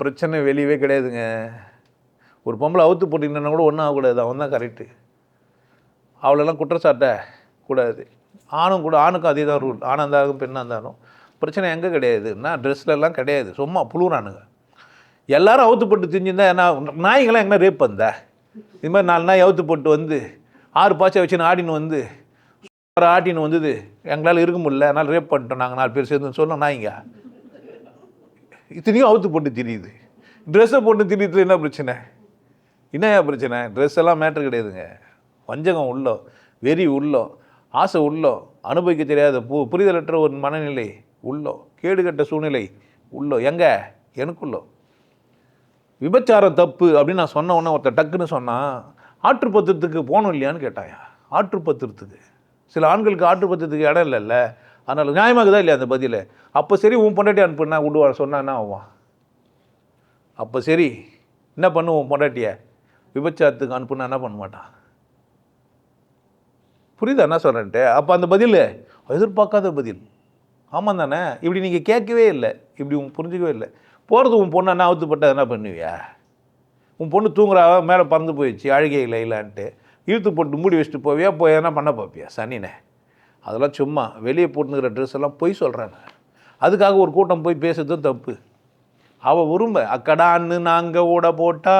பிரச்சனை வெளியவே கிடையாதுங்க. ஒரு பொம்பளை அவுத்து போட்டிங்கன்னா கூட ஒன்றும் ஆகக்கூடாது. அவன் தான் கரெக்டு அவளெல்லாம் குற்றச்சாட்ட கூடாது. ஆணும் கூட ஆணுக்கும் அதே தான் ரூல் ஆணாக இருந்தாலும் பெண்ணாக இருந்தாலும். பிரச்சனை எங்கே கிடையாதுன்னா ட்ரெஸ்லலாம் கிடையாது. சும்மா புழுறானுங்க எல்லாரும் அவுத்து போட்டு திஞ்சிருந்தா என்ன நாய்ங்களாம் எங்கே ரேப் வந்த? இது மாதிரி நாலு நாய் அவுத்து போட்டு வந்து ஆறு பாய்ச்சை வச்சுன்னு ஆடின்னு வந்து ஆட்டின்னு வந்தது. எங்களால் இருக்க முடியல. அதனால் ரேப் பண்ணிட்டோம். நாங்கள் நாலு பேர் சேர்ந்து. சொன்னோம் நாய்ங்க இத்தனையும் அவுத்து போட்டு திரியுது. ட்ரெஸ்ஸை போட்டு திரியுது என்ன பிரச்சனை? என்னையா பிரச்சனை? ட்ரெஸ் எல்லாம் மேட்ரு கிடையாதுங்க. வஞ்சகம் உள்ளோ வெறி உள்ளோ ஆசை உள்ளோ அனுபவிக்க தெரியாத பு புரிதலற்ற ஒரு மனநிலை உள்ளோ கேடுகட்ட சூழ்நிலை உள்ளோ. எங்கே? எனக்குள்ளோ. விபச்சாரம் தப்பு அப்படின்னு நான் சொன்ன உடனே ஒருத்தர் டக்குன்னு சொன்னான் ஆற்றுப்பத்திரத்துக்கு போகணும் இல்லையான்னு கேட்டாயா? ஆற்றுப்பத்திரத்துக்கு. சில ஆண்களுக்கு ஆற்றுப்பத்திரத்துக்கு இடம் இல்லைல்ல. அதனால் நியாயமாகுதா இல்லையா அந்த பதில்? அப்போ சரி உன் பொண்டாட்டி அனுப்புனா விடுவா சொன்னா என்ன ஆவான் அப்போ சரி என்ன பண்ணுவோம் பொண்டாட்டியை? விபச்சாரத்துக்கு அனுப்புனா என்ன பண்ண மாட்டான்? புரியுதா என்ன சொல்கிறேன்ட்டு அப்போ அந்த பதில் எதிர்பார்க்காத பதில். ஆமாம் தானே? இப்படி நீங்கள் கேட்கவே இல்லை. இப்படி உன் புரிஞ்சிக்கவே இல்லை. போகிறது உன் பொண்ணு என்ன அவுத்துப்பட்டா என்ன பண்ணுவியா? உன் பொண்ணு தூங்குறா மேலே பறந்து போயிடுச்சு அழுகை இல்லை இல்லைன்ட்டு இழுத்து போட்டு மூடி வச்சுட்டு போவியா? போய் எதனா பண்ண பார்ப்பியா? சனினே. அதெல்லாம் சும்மா வெளியே போட்டுங்கிற ட்ரெஸ் எல்லாம் பொய் சொல்கிறாங்க அதுக்காக ஒரு கூட்டம் போய் பேசுறதும் தப்பு. அவள் விரும்ப அக்கடான்னு நாங்கள் ஓட போட்டா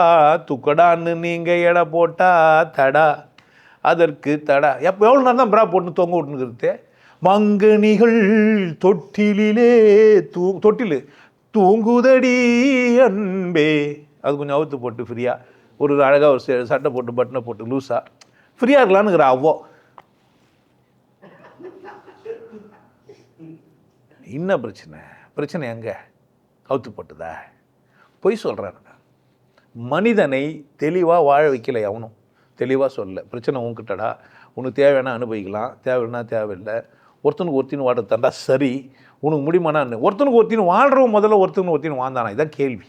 துக்கடான்னு நீங்கள் எடை போட்டா தடா அதற்கு தடா. எப்போ எவ்வளோ நேரம் தான் பிரா போட்டு தொங்க விட்டுனுக்கிறதே? மங்கனிகள் தொட்டிலே தூ தொட்டில் தூங்குதடி அன்பே. அது கொஞ்சம் அவுத்து போட்டு ஃப்ரீயாக ஒரு அழகாக ஒரு சட்டை போட்டு பட்டனை போட்டு லூஸாக ஃப்ரீயாக இருக்கலான்னுங்கிற அவ்வளோ என்ன பிரச்சனை? பிரச்சனை எங்கே? அவுத்து போட்டுதா? பொய் சொல்கிறாருங்க மனிதனை தெளிவாக வாழ வைக்கலை அவனும். தெளிவாக சொல்ல பிரச்சனை உன்கிட்டடா. உனக்கு தேவைன்னா அனுபவிக்கலாம். தேவைன்னா தேவையில்லை. ஒருத்தனுக்கு ஒருத்தின்னு வாட தண்டா சரி. உனக்கு முடியுமானா ஒருத்தனுக்கு ஒருத்தின்னு வாழ்கிறவன் முதல்ல ஒருத்தனுக்கு ஒருத்தின்னு வாழ்ந்தானா? இதான் கேள்வி.